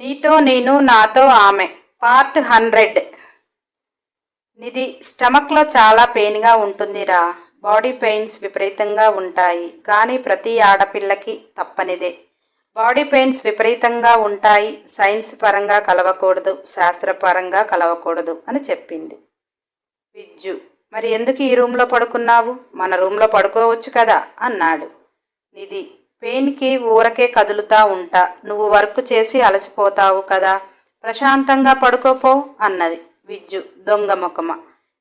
నీతో నేను నాతో ఆమె. Part hundred. నిధి స్టమక్లో చాలా పెయిన్గా ఉంటుందిరా. బాడీ పెయిన్స్ విపరీతంగా ఉంటాయి. కానీ ప్రతి ఆడపిల్లకి తప్పనిదే. బాడీ పెయిన్స్ విపరీతంగా ఉంటాయి. సైన్స్ పరంగా కలవకూడదు. శాస్త్రపరంగా కలవకూడదు అని చెప్పింది. విజ్జు మరి ఎందుకు ఈ రూమ్లో పడుకున్నావు? మన రూమ్లో పడుకోవచ్చు కదా అన్నాడు. నిధి పెయిన్కి ఊరకే కదులుతా ఉంటా. నువ్వు వర్క్ చేసి అలసిపోతావు కదా. ప్రశాంతంగా పడుకోపో అన్నది విజ్జు దొంగ ముఖమ.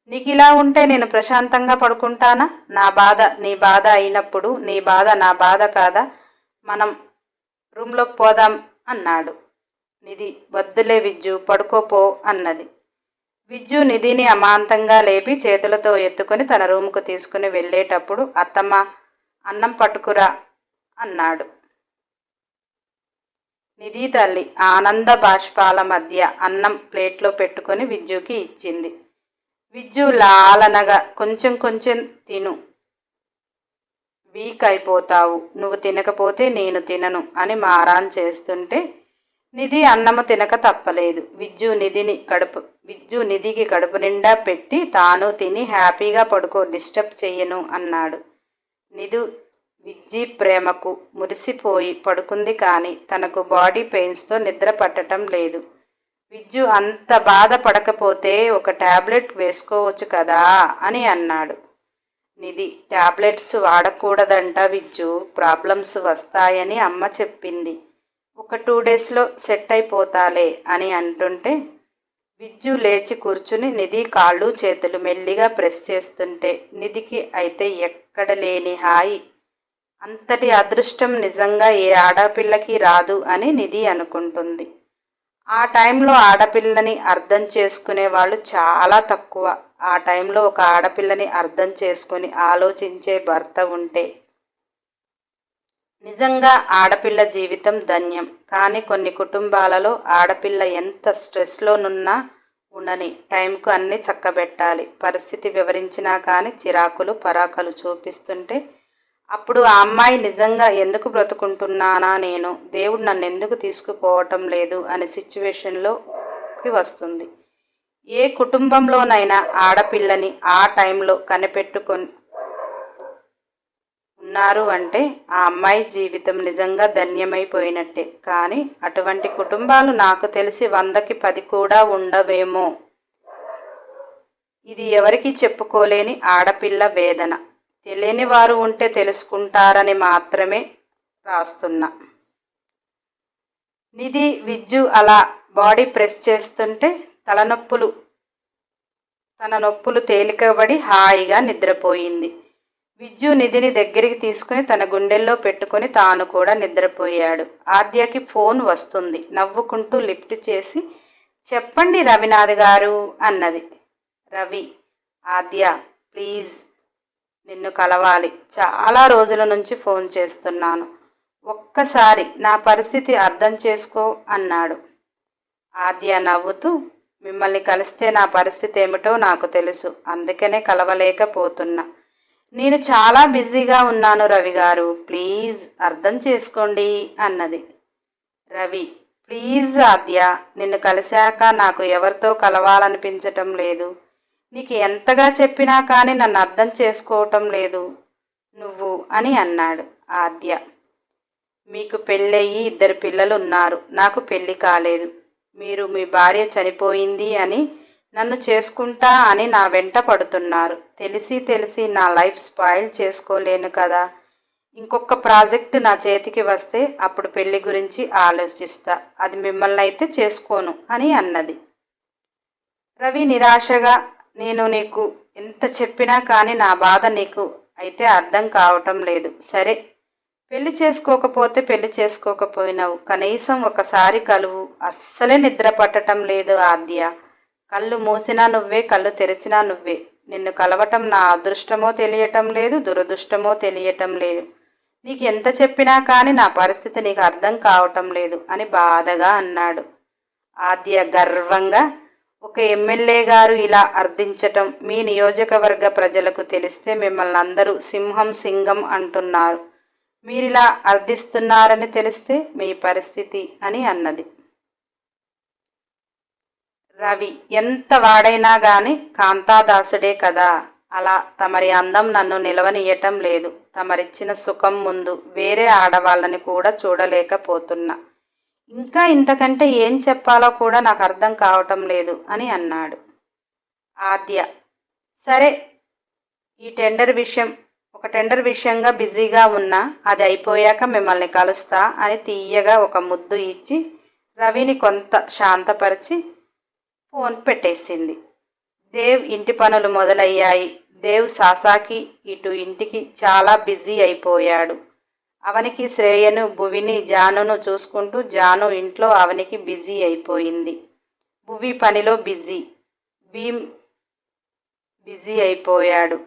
నీకు ఇలా ఉంటే నేను ప్రశాంతంగా పడుకుంటానా? నా బాధ నీ బాధ అయినప్పుడు నీ బాధ నా బాధ కాదా? మనం రూమ్లోకి పోదాం అన్నాడు. నిధి వద్దులే విజ్జు పడుకోపో అన్నది. విజ్జు నిధిని అమాంతంగా లేపి చేతులతో ఎత్తుకొని తన రూముకు తీసుకుని వెళ్ళేటప్పుడు అత్తమ్మ అన్నం పట్టుకురా అన్నాడు. నిధి తల్లి ఆనంద బాష్పాల మధ్య అన్నం ప్లేట్లో పెట్టుకొని విజ్జుకి ఇచ్చింది. విజ్జు లాలనగా కొంచెం కొంచెం తిను. వీక్ అయిపోతావు. నువ్వు తినకపోతే నేను తినను అని మారాన్ చేస్తుంటే నిధి అన్నము తినక తప్పలేదు. విజ్జు నిధిని కడుపు విజ్జు నిధికి కడుపు నిండా పెట్టి తాను తిని హ్యాపీగా పడుకో డిస్టర్బ్ చెయ్యను అన్నాడు. నిధు విజ్జి ప్రేమకు మురిసిపోయి పడుకుంది కానీ తనకు బాడీ పెయిన్స్తో నిద్ర పట్టడం లేదు. విజ్జు అంత బాధపడకపోతే ఒక టాబ్లెట్ వేసుకోవచ్చు కదా అని అన్నాడు. నిధి టాబ్లెట్స్ వాడకూడదంట విజ్జు ప్రాబ్లమ్స్ వస్తాయని అమ్మ చెప్పింది. ఒక టూ డేస్లో సెట్ అయిపోతాలే అని అంటుంటే విజ్జు లేచి కూర్చుని నిధి కాళ్ళు చేతులు మెల్లిగా ప్రెస్ చేస్తుంటే నిధికి అయితే ఎక్కడ లేని హాయి. అంతటి అదృష్టం నిజంగా ఏ ఆడపిల్లకి రాదు అని నిధి అనుకుంటుంది. ఆ టైంలో ఆడపిల్లని అర్థం చేసుకునే వాళ్ళు చాలా తక్కువ. ఆ టైంలో ఒక ఆడపిల్లని అర్థం చేసుకుని ఆలోచించే భర్త ఉంటే నిజంగా ఆడపిల్ల జీవితం ధన్యం. కానీ కొన్ని కుటుంబాలలో ఆడపిల్ల ఎంత స్ట్రెస్లోనున్నా ఉండని టైంకు అన్నీ చక్కబెట్టాలి. పరిస్థితి వివరించినా కానీ చిరాకులు పరాకలు చూపిస్తుంటే అప్పుడు ఆ అమ్మాయి నిజంగా ఎందుకు బ్రతుకుంటున్నానా నేను? దేవుడు నన్ను ఎందుకు తీసుకుపోవటం లేదు? అనే సిచ్యువేషన్లోకి వస్తుంది. ఏ కుటుంబంలోనైనా ఆడపిల్లని ఆ టైంలో కనిపెట్టుకొని ఉన్నారు అంటే ఆ అమ్మాయి జీవితం నిజంగా ధన్యమైపోయినట్టే. కానీ అటువంటి కుటుంబాలు నాకు తెలిసి వందకి పది కూడా ఉండవేమో. ఇది ఎవరికి చెప్పుకోలేని ఆడపిల్ల వేదన. తెలియని వారు ఉంటే తెలుసుకుంటారని మాత్రమే రాస్తున్నా. నిధి విజ్జు అలా బాడీ ప్రెస్ చేస్తుంటే తలనొప్పులు తన నొప్పులు తేలికబడి హాయిగా నిద్రపోయింది. విజ్జు నిధిని దగ్గరికి తీసుకుని తన గుండెల్లో పెట్టుకొని తాను కూడా నిద్రపోయాడు. ఆద్యకి ఫోన్ వస్తుంది. నవ్వుకుంటూ లిఫ్ట్ చేసి చెప్పండి రవినాథ్ గారు అన్నది. రవి ఆద్య ప్లీజ్ నిన్ను కలవాలి. చాలా రోజుల నుంచి ఫోన్ చేస్తున్నాను. ఒక్కసారి నా పరిస్థితి అర్థం చేసుకో అన్నాడు. ఆద్య నవ్వుతూ మిమ్మల్ని కలిస్తే నా పరిస్థితి ఏమిటో నాకు తెలుసు. అందుకనే కలవలేకపోతున్నా. నేను చాలా బిజీగా ఉన్నాను రవి గారు. ప్లీజ్ అర్థం చేసుకోండి అన్నది. రవి ప్లీజ్ ఆద్య నిన్ను కలిశాక నాకు ఎవరితో కలవాలనిపించటం లేదు. నీకు ఎంతగా చెప్పినా కానీ నన్ను అర్థం చేసుకోవటం లేదు. నువ్వు అని అన్నాడు ఆద్య. మీకు పెళ్ళయ్యి ఇద్దరు పిల్లలు ఉన్నారు నాకు పెళ్ళి కాలేదు. మీరు మీ భార్య చనిపోయింది అని నన్ను చేసుకుంటా అని నా వెంట పడుతున్నారు. తెలిసి తెలిసి నా లైఫ్ స్పాయిల్ చేసుకోలేను కదా. ఇంకొక ప్రాజెక్ట్ నా చేతికి వస్తే అప్పుడు పెళ్ళి గురించి ఆలోచిస్తా. అది మిమ్మల్ని అయితే చేసుకోను అని అన్నది. రవి నిరాశగా నేను నీకు ఎంత చెప్పినా కానీ నా బాధ నీకు అయితే అర్థం కావటం లేదు. సరే పెళ్ళి చేసుకోకపోతే పెళ్ళి చేసుకోకపోయినావు. కనీసం ఒకసారి కలువు. అస్సలే నిద్ర పట్టడం లేదు ఆద్య. కళ్ళు మూసినా నువ్వే కళ్ళు తెరిచినా నువ్వే. నిన్ను కలవటం నా అదృష్టమో తెలియటం లేదు దురదృష్టమో తెలియటం లేదు. నీకు ఎంత చెప్పినా కానీ నా పరిస్థితి నీకు అర్థం కావటం లేదు అని బాధగా అన్నాడు. ఆద్య గర్వంగా ఒక ఎమ్మెల్యే గారు ఇలా అర్థించటం మీ నియోజకవర్గ ప్రజలకు తెలిస్తే మిమ్మల్ని అందరూ సింహం సింగం అంటున్నారు. మీరిలా అర్థిస్తున్నారని తెలిస్తే మీ పరిస్థితి అని అన్నది. రవి ఎంత వాడైనా గాని కాంతాదాసుడే కదా. అలా తమరి అందం నన్ను నిలవనీయటం లేదు. తమరిచ్చిన సుఖం ముందు వేరే ఆడవాళ్ళని కూడా చూడలేకపోతున్నా. ఇంకా ఇంతకంటే ఏం చెప్పాలో కూడా నాకు అర్థం కావటం లేదు అని అన్నాడు. ఆద్య సరే ఈ టెండర్ విషయం ఒక టెండర్ విషయంగా బిజీగా ఉన్నా అది అయిపోయాక మిమ్మల్ని కలుస్తా అని తీయగా ఒక ముద్దు ఇచ్చి రవిని కొంత శాంతపరిచి ఫోన్ పెట్టేసింది. దేవ్ ఇంటి పనులు మొదలయ్యాయి. దేవ్ సాసాకి ఇటు ఇంటికి చాలా బిజీ అయిపోయాడు. అవనికి శ్రేయను భువిని జానును చూసుకుంటూ జాను ఇంట్లో అవనికి బిజీ అయిపోయింది. భువి పనిలో బిజీ. భీమ్ బిజీ అయిపోయాడు.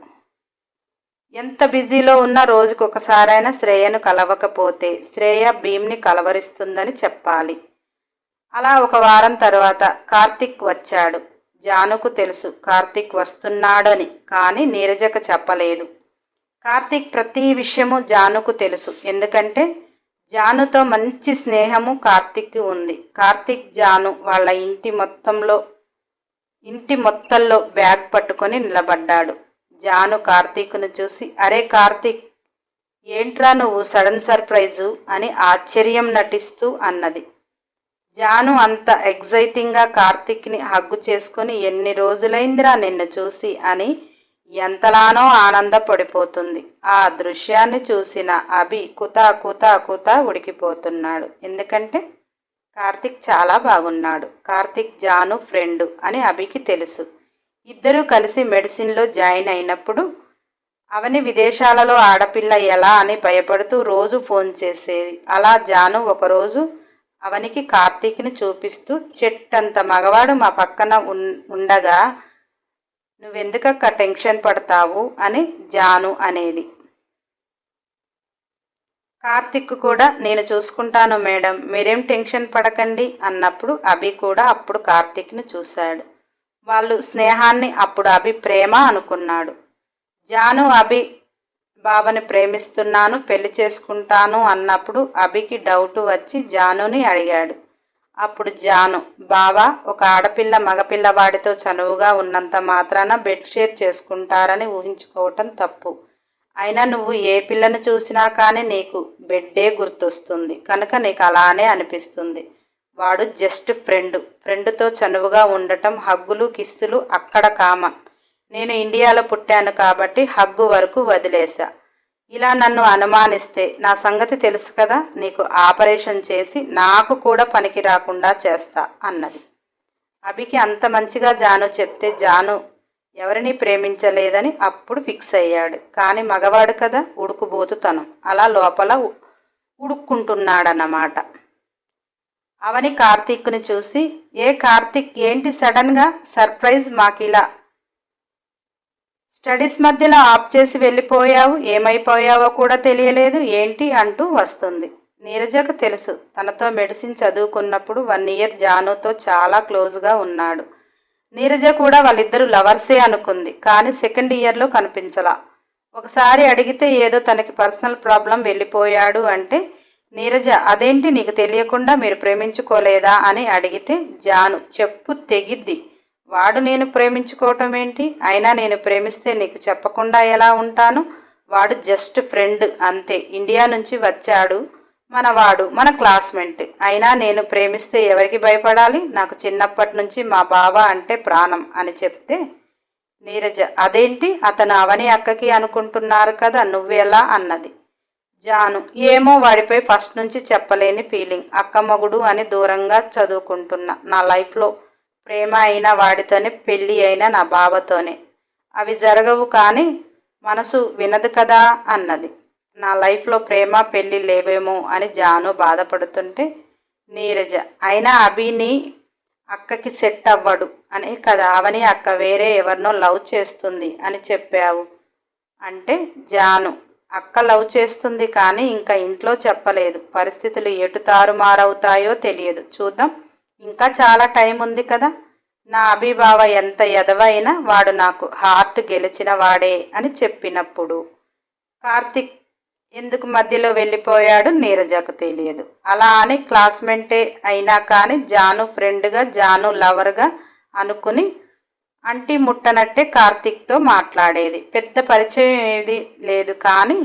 ఎంత బిజీలో ఉన్న రోజుకు ఒకసారైనా శ్రేయను కలవకపోతే శ్రేయ భీమ్ని కలవరిస్తుందని చెప్పాలి. అలా ఒక వారం తర్వాత కార్తిక్ వచ్చాడు. జానుకు తెలుసు కార్తిక్ వస్తున్నాడని కానీ నీరజకు చెప్పలేదు. కార్తిక్ ప్రతి విషయము జానుకు తెలుసు. ఎందుకంటే జానుతో మంచి స్నేహము కార్తీక్కి ఉంది. కార్తిక్ జాను వాళ్ళ ఇంటి మొత్తంలో ఇంటి మొత్తంలో బ్యాగ్ పట్టుకొని నిలబడ్డాడు. జాను కార్తీక్ను చూసి అరే కార్తీక్ ఏంట్రా నువ్వు సడన్ సర్ప్రైజు? అని ఆశ్చర్యం నటిస్తూ అన్నది. జాను అంత ఎగ్జైటింగ్గా కార్తీక్ని హగ్గు చేసుకుని ఎన్ని రోజులైందిరా నిన్ను చూసి? అని ఎంతలానో ఆనందపడిపోతుంది. ఆ దృశ్యాన్ని చూసిన అభి కుతా కుతా కుతా ఉడికిపోతున్నాడు. ఎందుకంటే కార్తిక్ చాలా బాగున్నాడు. కార్తిక్ జాను ఫ్రెండు అని అభికి తెలుసు. ఇద్దరూ కలిసి మెడిసిన్లో జాయిన్ అయినప్పుడు అవని విదేశాలలో ఆడపిల్ల ఎలా అని భయపడుతూ రోజు ఫోన్ చేసేది. అలా జాను ఒకరోజు అవనికి కార్తీక్ని చూపిస్తూ చెట్టంత మగవాడు మా పక్కన ఉండగా నువ్వెందుకక్క టెన్షన్ పడతావు అని జాను అనేది. కార్తిక్ కూడా నేను చూసుకుంటాను మేడం మీరేం టెన్షన్ పడకండి అన్నప్పుడు అభి కూడా అప్పుడు కార్తిక్ని చూశాడు. వాళ్ళు స్నేహాన్ని అప్పుడు అభి ప్రేమ అనుకున్నాడు. జాను అభి బావని ప్రేమిస్తున్నాను పెళ్ళి చేసుకుంటాను అన్నప్పుడు అభికి డౌట్ వచ్చి జానుని అడిగాడు. అప్పుడు జాను బావా ఒక ఆడపిల్ల మగపిల్లవాడితో చనువుగా ఉన్నంత మాత్రాన బెడ్ షేర్ చేసుకుంటారని ఊహించుకోవటం తప్పు. అయినా నువ్వు ఏ పిల్లను చూసినా కానీ నీకు బెడ్డే గుర్తొస్తుంది. కనుక నీకు అలానే అనిపిస్తుంది. వాడు జస్ట్ ఫ్రెండ్. ఫ్రెండ్తో చనువుగా ఉండటం హగ్గులు కిస్తులు అక్కడ కామన్. నేను ఇండియాలో పుట్టాను కాబట్టి హగ్గు వరకు వదిలేశా. ఇలా నన్ను అనుమానిస్తే నా సంగతి తెలుసు కదా నీకు ఆపరేషన్ చేసి నాకు కూడా పనికి రాకుండా చేస్తా అన్నది. అభికి అంత మంచిగా జాను చెప్తే జాను ఎవరిని ప్రేమించలేదని అప్పుడు ఫిక్స్ అయ్యాడు. కానీ మగవాడు కదా ఉడుకుబోతుతనం. అలా లోపల ఉడుక్కుంటున్నాడన్నమాట. అవని కార్తీక్ని చూసి ఏ కార్తీక్ ఏంటి సడన్గా సర్ప్రైజ్ మాకిలా స్టడీస్ మధ్యలో ఆఫ్ చేసి వెళ్ళిపోయావు ఏమైపోయావో కూడా తెలియలేదు. ఏంటి అంటూ వస్తుంది. నీరజకు తెలుసు. తనతో మెడిసిన్ చదువుకున్నప్పుడు వన్ ఇయర్ జానుతో చాలా క్లోజ్గా ఉన్నాడు. నీరజ కూడా వాళ్ళిద్దరు లవర్సే అనుకుంది కానీ సెకండ్ ఇయర్లో కనిపించలా. ఒకసారి అడిగితే ఏదో తనకి పర్సనల్ ప్రాబ్లం వెళ్ళిపోయాడు అంటే నీరజ అదేంటి నీకు తెలియకుండా మీరు ప్రేమించుకోలేదా? అని అడిగితే జాను చెప్పు తెగిద్ది. వాడు నేను ప్రేమించుకోవటం ఏంటి? అయినా నేను ప్రేమిస్తే నీకు చెప్పకుండా ఎలా ఉంటాను? వాడు జస్ట్ ఫ్రెండ్ అంతే. ఇండియా నుంచి వచ్చాడు మనవాడు మన క్లాస్మేట్. అయినా నేను ప్రేమిస్తే ఎవరికి భయపడాలి? నాకు చిన్నప్పటి నుంచి మా బావ అంటే ప్రాణం అని చెప్తే నీరజ అదేంటి? అతను అవని అక్కకి అనుకుంటున్నారు కదా నువ్వెలా? అన్నది. జాను ఏమో వాడిపై ఫస్ట్ నుంచి చెప్పలేని ఫీలింగ్. అక్కమ్మగుడు అని దూరంగా చదువుకుంటున్నా. నా లైఫ్లో ప్రేమ అయిన వాడితోనే పెళ్ళి అయిన నా బావతోనే. అవి జరగవు కానీ మనసు వినదు కదా అన్నది. నా లైఫ్లో ప్రేమ పెళ్ళి లేవేమో అని జాను బాధపడుతుంటే నీరజ అయినా అభిని అక్కకి సెట్ అవ్వడు అని కదా అవని అక్క వేరే ఎవరినో లవ్ చేస్తుంది అని చెప్పావు. అంటే జాను అక్క లవ్ చేస్తుంది కానీ ఇంకా ఇంట్లో చెప్పలేదు. పరిస్థితులు ఎటు తారుమారవుతాయో తెలియదు. చూద్దాం. ఇంకా చాలా టైం ఉంది కదా. నా అభిభావ ఎంత ఎదవైనా వాడు నాకు హార్ట్ గెలిచిన వాడే అని చెప్పినప్పుడు. కార్తిక్ ఎందుకు మధ్యలో వెళ్ళిపోయాడు నీరజకు తెలియదు. అలా అని క్లాస్మేటే అయినా కానీ జాను ఫ్రెండ్గా జాను లవర్గా అనుకుని అంటి ముట్టనట్టే కార్తీక్తో మాట్లాడేది. పెద్ద పరిచయం ఏది లేదు కానీ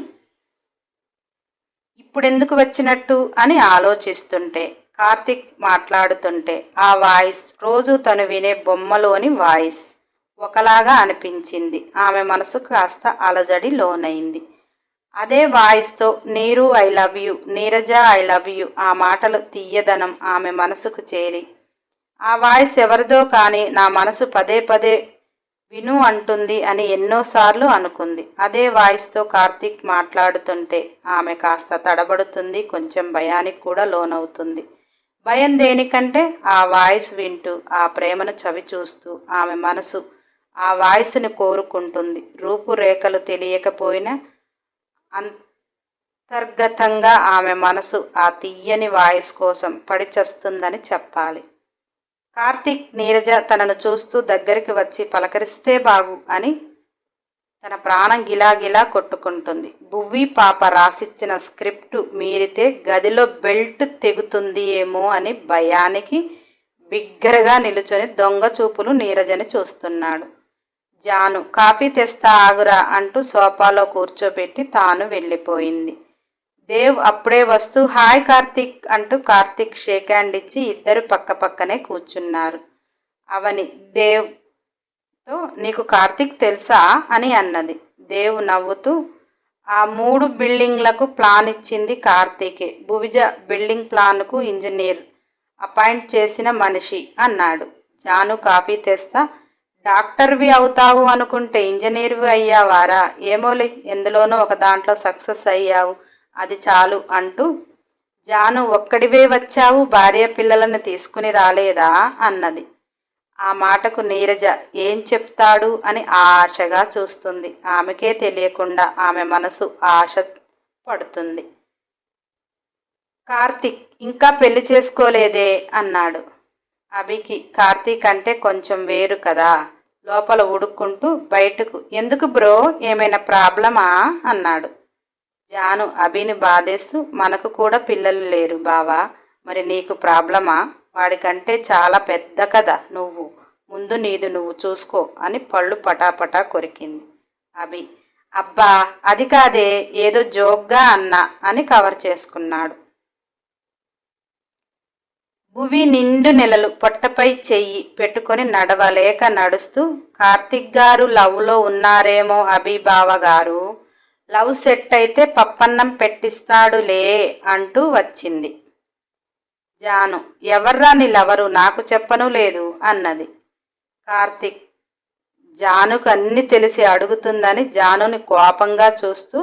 ఇప్పుడెందుకు వచ్చినట్టు అని ఆలోచిస్తుంటే కార్తిక్ మాట్లాడుతుంటే ఆ వాయిస్ రోజు తను వినే బొమ్మలోని వాయిస్ ఒకలాగా అనిపించింది. ఆమె మనసు కాస్త అలజడి లోనైంది అదే వాయిస్తో Neeru I love you Neeraja I love you ఆ మాటలు తీయదనం ఆమె మనసుకు చేరి. ఆ వాయిస్ ఎవరిదో కానీ నా మనసు పదే పదే విను అంటుంది అని ఎన్నోసార్లు అనుకుంది. అదే వాయిస్తో కార్తీక్ మాట్లాడుతుంటే ఆమె కాస్త తడబడుతుంది కొంచెం భయానికి కూడా లోనవుతుంది. భయం దేనికంటే ఆ వాయిస్ వింటూ ఆ ప్రేమను చవి చూస్తూ ఆమె మనసు ఆ వాయిస్ని కోరుకుంటుంది. రూపురేఖలు తెలియకపోయినా అంతర్గతంగా ఆమె మనసు ఆ తీయని వాయిస్ కోసం పడిచస్తుందని చెప్పాలి. కార్తీక్ నీరజ తనను చూస్తూ దగ్గరికి వచ్చి పలకరిస్తే బాగు అని తన ప్రాణం గిలాగిలా కొట్టుకుంటుంది. బువ్వి పాప రాసిచ్చిన స్క్రిప్ట్ మీరితే గదిలో బెల్ట్ తెగుతుంది ఏమో అని భయానికి బిగ్గరగా నిలుచొని దొంగ చూపులు నీరజని చూస్తున్నాడు. జాను కాఫీ తెస్తా ఆగురా అంటూ సోఫాలో కూర్చోబెట్టి తాను వెళ్ళిపోయింది. దేవ్ అప్పుడే వస్తూ హాయ్ కార్తిక్ అంటూ కార్తిక్ షేక్ హ్యాండ్ ఇచ్చి ఇద్దరు పక్క పక్కనే కూర్చున్నారు. అవని దేవ్ తో నీకు కార్తిక్ తెలుసా అని అన్నది. దేవు నవ్వుతూ ఆ మూడు బిల్డింగ్లకు ప్లాన్ ఇచ్చింది కార్తీకే. భువిజ బిల్డింగ్ ప్లాన్కు ఇంజనీర్ అపాయింట్ చేసిన మనిషి అన్నాడు. జాను కాఫీ తెస్తా. డాక్టర్వి అవుతావు అనుకుంటే ఇంజనీర్వి అయ్యావారా? ఏమోలే ఎందులోనో ఒక దాంట్లో సక్సెస్ అయ్యావు. అది చాలు అంటూ జాను ఒక్కడివే వచ్చావు భార్య పిల్లలను తీసుకుని రాలేదా? అన్నది. ఆ మాటకు నీరజ ఏం చెప్తాడు అని ఆశగా చూస్తుంది. ఆమెకే తెలియకుండా ఆమె మనసు ఆశ పడుతుంది. కార్తిక్ ఇంకా పెళ్ళి చేసుకోలేదే అన్నాడు. అభికి కార్తీక్ అంటే కొంచెం వేరు కదా. లోపల ఉడుక్కుంటూ బయటకు ఎందుకు బ్రో ఏమైనా ప్రాబ్లమా? అన్నాడు. జాను అభిని బాధేస్తూ మనకు కూడా పిల్లలు లేరు బావా మరి నీకు ప్రాబ్లమా? వాడికంటే చాలా పెద్ద కదా నువ్వు. ముందు నీది నువ్వు చూసుకో అని పళ్ళు పటాపటా కొరికింది. అభి అబ్బా అది కాదే ఏదో జోక్గా అన్నా అని కవర్ చేసుకున్నాడు. భువి నిండు నెలలు పొట్టపై చెయ్యి పెట్టుకొని నడవలేక నడుస్తూ కార్తిక్ గారు లవ్లో ఉన్నారేమో అభిబావ గారు లవ్ సెట్ అయితే పప్పన్నం పెట్టిస్తాడులే అంటూ వచ్చింది. జాను. ఎవర్రా నీళ్ళెవరు నాకు చెప్పను లేదు అన్నది. కార్తిక్ జానుకు అన్ని తెలిసి అడుగుతుందని జానుని కోపంగా చూస్తూ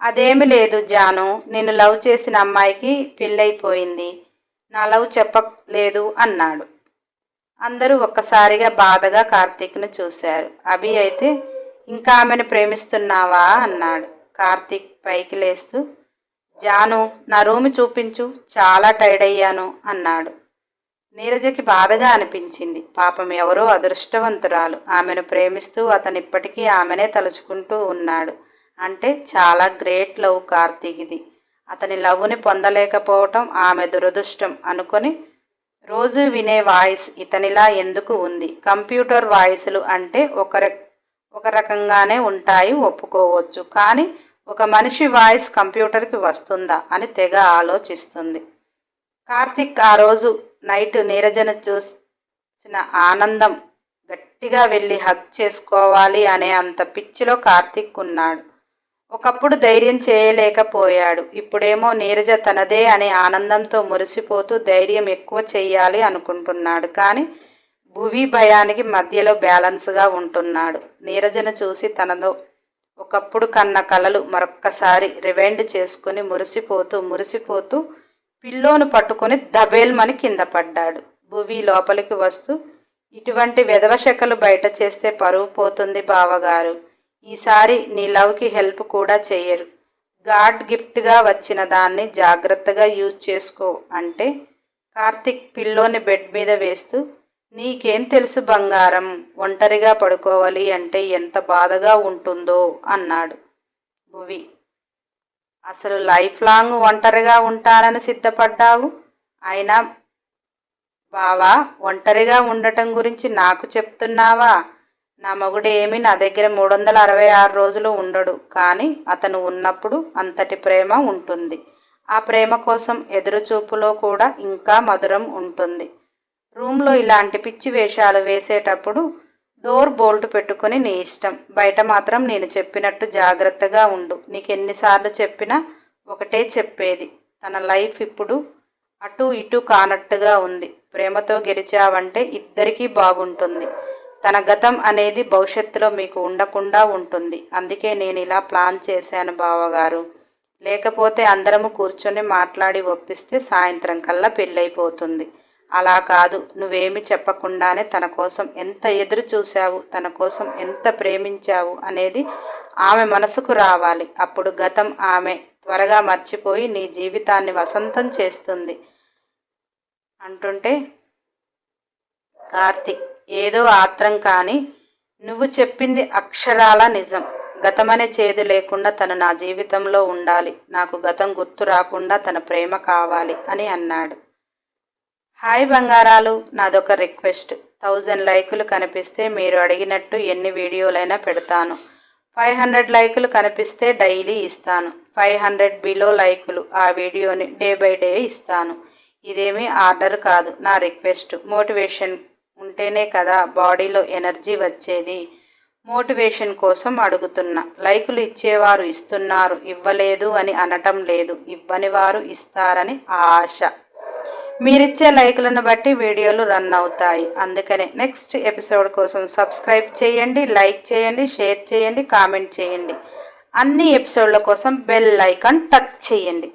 అదేమి లేదు జాను నేను లవ్ చేసిన అమ్మాయికి పెళ్ళైపోయింది. నా లవ్ చెప్పలేదు అన్నాడు. అందరూ ఒక్కసారిగా బాధగా కార్తీక్ను చూశారు. అభి అయితే ఇంకా ఆమెను ప్రేమిస్తున్నావా? అన్నాడు. కార్తీక్ పైకి లేస్తూ జాను నా రూమ్ చూపించు చాలా టైర్డ్ అయ్యాను అన్నాడు. నీరజకి బాధగా అనిపించింది. పాపం ఎవరో అదృష్టవంతురాలు. ఆమెను ప్రేమిస్తూ అతను ఇప్పటికీ ఆమెనే తలుచుకుంటూ ఉన్నాడు. అంటే చాలా గ్రేట్ లవ్ కార్తీక్ది. అతని లవ్ని పొందలేకపోవటం ఆమె దురదృష్టం అనుకొని రోజు వినే వాయిస్ ఇతనిలా ఎందుకు ఉంది? కంప్యూటర్ వాయిస్లు అంటే ఒక ఒక రకంగానే ఉంటాయి ఒప్పుకోవచ్చు. కానీ ఒక మనిషి వాయిస్ కంప్యూటర్కి వస్తుందా అని తెగ ఆలోచిస్తుంది. కార్తిక్ ఆ రోజు నైట్ నీరజను చూసిన ఆనందం గట్టిగా వెళ్ళి హక్ చేసుకోవాలి అనే అంత పిచ్చిలో కార్తిక్ ఉన్నాడు. ఒకప్పుడు ధైర్యం చేయలేకపోయాడు. ఇప్పుడేమో నీరజ తనదే అనే ఆనందంతో మురిసిపోతూ ధైర్యం ఎక్కువ చేయాలి అనుకుంటున్నాడు కానీ భువి భయానికి మధ్యలో బ్యాలెన్స్గా ఉంటున్నాడు. నీరజను చూసి తనలో ఒకప్పుడు కన్న కలలు మరొక్కసారి రివైండ్ చేసుకుని మురిసిపోతూ మురిసిపోతూ పిల్లోను పట్టుకుని దబేల్మని కింద పడ్డాడు. భువి లోపలికి వస్తూ ఇటువంటి వెధవశకలు బయట చేస్తే పరువు పోతుంది బావగారు. ఈసారి నీ లవ్కి హెల్ప్ కూడా చెయ్యరు. గాడ్ గిఫ్ట్గా వచ్చిన దాన్ని జాగ్రత్తగా యూజ్ చేసుకో అంటే కార్తిక్ పిల్లోని బెడ్ మీద వేస్తూ నీకేం తెలుసు బంగారం? ఒంటరిగా పడుకోవాలి అంటే ఎంత బాధగా ఉంటుందో అన్నాడు భువి. అసలు లైఫ్ లాంగ్ ఒంటరిగా ఉంటానని సిద్ధపడ్డావు? అయినా బావా ఒంటరిగా ఉండటం గురించి నాకు చెప్తున్నావా? నా మగుడు ఏమి నా దగ్గర మూడు వందల అరవై ఆరు రోజులు ఉండడు కానీ అతను ఉన్నప్పుడు అంతటి ప్రేమ ఉంటుంది. ఆ ప్రేమ కోసం ఎదురుచూపులో కూడా ఇంకా మధురం ఉంటుంది. రూమ్లో ఇలాంటి పిచ్చి వేషాలు వేసేటప్పుడు డోర్ బోల్ట్ పెట్టుకొని నీ ఇష్టం. బయట మాత్రం నేను చెప్పినట్టు జాగ్రత్తగా ఉండు. నీకు ఎన్నిసార్లు చెప్పినా ఒకటే చెప్పేది. తన లైఫ్ ఇప్పుడు అటు ఇటు కానట్టుగా ఉంది. ప్రేమతో గెలిచావంటే ఇద్దరికీ బాగుంటుంది. తన గతం అనేది భవిష్యత్తులో మీకు ఉండకుండా ఉంటుంది. అందుకే నేను ఇలా ప్లాన్ చేశాను బావగారు. లేకపోతే అందరము కూర్చొని మాట్లాడి ఒప్పిస్తే సాయంత్రం కల్లా పెళ్ళైపోతుంది. అలా కాదు. నువ్వేమి చెప్పకుండానే తన కోసం ఎంత ఎదురు చూశావు తన కోసం ఎంత ప్రేమించావు అనేది ఆమె మనసుకు రావాలి. అప్పుడు గతం ఆమె. త్వరగా మర్చిపోయి నీ జీవితాన్ని వసంతం చేస్తుంది. అంటుంటే కార్తిక్ ఏదో ఆత్రం కానీ నువ్వు చెప్పింది అక్షరాల నిజం. గతమనే చేదు లేకుండా తను నా జీవితంలో ఉండాలి. నాకు గతం గుర్తు రాకుండా తన ప్రేమ కావాలి అని అన్నాడు. హాయ్ బంగారాలు నాదొక రిక్వెస్ట్. థౌజండ్ లైకులు కనిపిస్తే మీరు అడిగినట్టు ఎన్ని వీడియోలైనా పెడతాను. ఫైవ్ హండ్రెడ్ లైకులు కనిపిస్తే డైలీ ఇస్తాను. ఫైవ్ హండ్రెడ్ బిలో లైకులు ఆ వీడియోని డే బై డే ఇస్తాను. ఇదేమీ ఆర్డర్ కాదు నా రిక్వెస్ట్. మోటివేషన్ ఉంటేనే కదా బాడీలో ఎనర్జీ వచ్చేది. మోటివేషన్ కోసం అడుగుతున్నా. లైకులు ఇచ్చేవారు ఇస్తున్నారు ఇవ్వలేదు అని అనటం లేదు. ఇవ్వని వారు ఇస్తారని ఆశ. మీరిచ్చే లైక్లను బట్టి వీడియోలు రన్ అవుతాయి. అందుకనే నెక్స్ట్ ఎపిసోడ్ కోసం సబ్స్క్రైబ్ చేయండి లైక్ చేయండి షేర్ చేయండి కామెంట్ చేయండి. అన్ని ఎపిసోడ్ల కోసం బెల్ ఐకాన్ టచ్ చేయండి.